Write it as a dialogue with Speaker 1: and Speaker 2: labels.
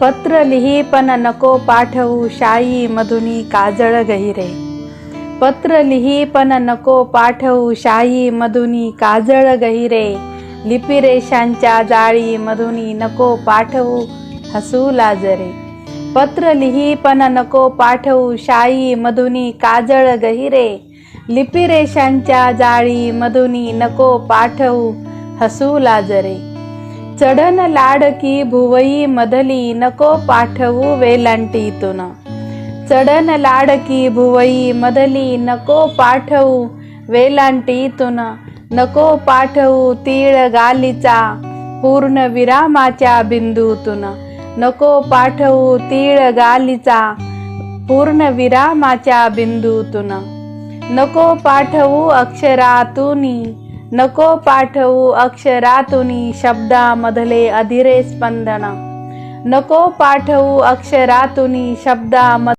Speaker 1: पत्र लिही पण नको पाठवू शाई मधुनी काजळ गहिरे पत्र लिही पण नको पाठवू शाई मधुनी काजळ गहिरे लिपिरेशांच्या जाळी मधुनी नको पाठवू हसू लाजरे पत्र लिही पण नको पाठवू शाई मधुनी काजळ गहिरे लिपिरेशांच्या जाळी मधुनी नको पाठवू हसू लाजरे चढन लाडकी भुवई मधली नको पाठवू वेलांटीतून चढन लाडकी भुवई मधली नको पाठवू वेलांटीतून नको पाठवू तीळ गालीचा पूर्ण विरामाच्या बिंदूतून नको पाठवू तीळ गालीचा पूर्ण विरामाच्या बिंदूतून नको पाठवू अक्षरातुनी नको पाठवू अक्षरातुनी शब्दामधले अधिरे स्पंदन. नको पाठवू अक्षरातुनी शब्दा